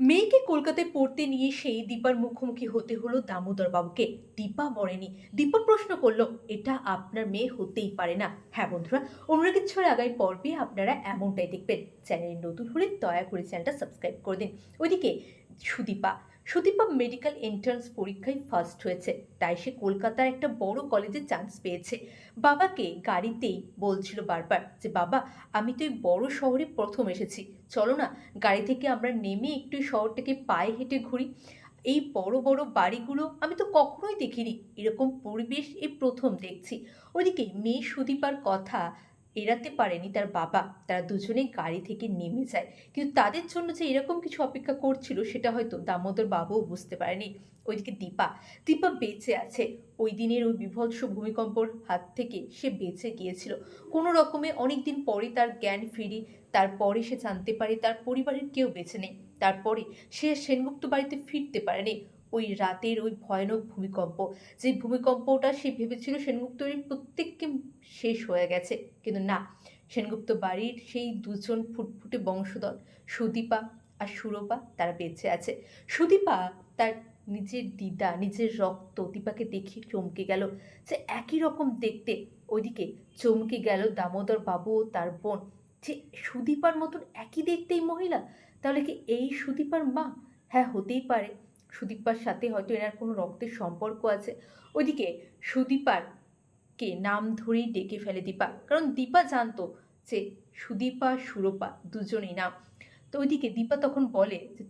মেয়েকে কলকাতায় পড়তে নিয়ে সেই দীপার মুখোমুখি হতে হলো দামোদর বাবুকে দীপা মরেনি। দীপা প্রশ্ন করল, এটা আপনার মেয়ে হতেই পারে না। হ্যাঁ বন্ধুরা, অনুরাগীর আগামী পর্বে আপনারা এমনটাই দেখবেন। চ্যানেল নতুন হলে দয়া করে চ্যানেলটা সাবস্ক্রাইব করে দিন। ওইদিকে সুদীপা সুদীপা মেডিকেল এন্ট্রান্স পরীক্ষায় ফার্স্ট হয়েছে, তাই সে কলকাতার একটা বড় কলেজে চান্স পেয়েছে। বাবাকে গাড়িতেই বলছিল বারবার যে, বাবা, আমি তো এই বড় শহরে প্রথম এসেছি। চলো না, গাড়ি থেকে আমরা নেমে একটু শহরটাকে পায়ে হেঁটে ঘুরি। এই বড় বড় বাড়িগুলো আমি তো কখনোই দেখিনি। এরকম পরিবেশ এই প্রথম দেখছি। ওদিকে মেয়ে সুদীপার কথা এড়াতে পারেনি তার বাবা। তারা দুজনেই গাড়ি থেকে নেমে যায়। কিন্তু তাদের জন্য যে এরকম কিছু অপেক্ষা করছিল, সেটা হয়তো দামোদর বাবুও বুঝতে পারেনি। ওইদিকে দীপা দীপা বেঁচে আছে। ওই দিনের ওই বিভৎস ভূমিকম্পর হাত থেকে সে বেঁচে গিয়েছিল। কোনো রকমে অনেক দিন পরে তার জ্ঞান ফিরি, তারপরে সে জানতে পারে তার পরিবারের কেউ বেঁচে নেই। তারপরে সে সেনগুপ্ত বাড়িতে ফিরতে পারেনি। ওই রাতের ওই ভয়ানক ভূমিকম্প। যে ভূমিকম্পটা সে ভেবেছিল সেনগুপ্তের প্রত্যেককে শেষ হয়ে গেছে। কিন্তু না, সেনগুপ্ত বাড়ির সেই দুজন ফুটফুটে বংশধর সুদীপা আর সুরপা তারা বেঁচে আছে। সুদীপা তার নিজের দিদা, নিজের রক্ত দীপাকে দেখে চমকে গেল। যে একই রকম দেখতে। ওইদিকে চমকে গেল দামোদর বাবু ও তার বোন। যে সুদীপার মতন একই দেখতে এই মহিলা? তাহলে কি এই সুদীপার মা? হ্যাঁ হতেই পারে। সুদীপার সাথে হয়তো এনার কোনো রক্তের সম্পর্ক আছে। ওইদিকে সুদীপার কে নাম ধরেই ডেকে ফেলে দীপা। কারণ দীপা জানতো যে সুদীপা, সুরপা দুজনই নাম তো ওইদিকে দীপা তখন বলে যে,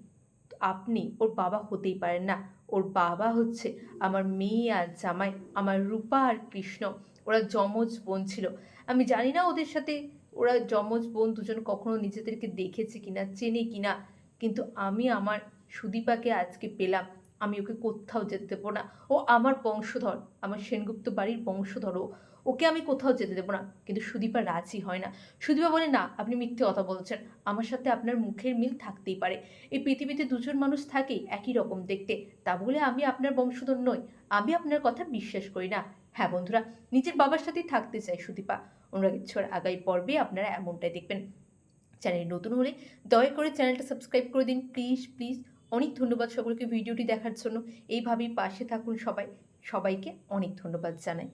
আপনি ওর বাবা হতেই পারেন না। ওর বাবা হচ্ছে আমার মেয়ে আর জামাই, আমার রূপা আর কৃষ্ণ। ওরা যমজ বোন ছিল। আমি জানি না ওদের সাথে ওরা যমজ বোন দুজন কখনো নিজেদেরকে দেখেছে কিনা, চেনে কিনা। কিন্তু আমি আমার সুদীপাকে আজকে পেলাম। আমি ওকে কোথাও যেতে দেবো না। ও আমার বংশধর, আমার সেনগুপ্ত বাড়ির বংশধর ও। ওকে আমি কোথাও যেতে দেবো না। কিন্তু সুদীপা রাজি হয় না। সুদীপা বলে, না, আপনি মিথ্যে কথা বলছেন। আমার সাথে আপনার মুখের মিল থাকতেই পারে। এই পৃথিবীতে দুজন মানুষ থাকেই একই রকম দেখতে। তা বলে আমি আপনার বংশধর নই। আমি আপনার কথা বিশ্বাস করি না। হ্যাঁ বন্ধুরা, নিজের বাবার সাথেই থাকতে চাই সুদীপা। অনুরাগের ছোঁয়ার আগামী পর্বে আপনারা এমনটাই দেখবেন। চ্যানেল নতুন হলে দয়া করে চ্যানেলটা সাবস্ক্রাইব করে দিন। প্লিজ প্লিজ অনেক ধন্যবাদ সকলকে ভিডিওটি দেখার জন্য। এইভাবেই পাশে থাকুন সবাই। সবাইকে অনেক ধন্যবাদ জানাই।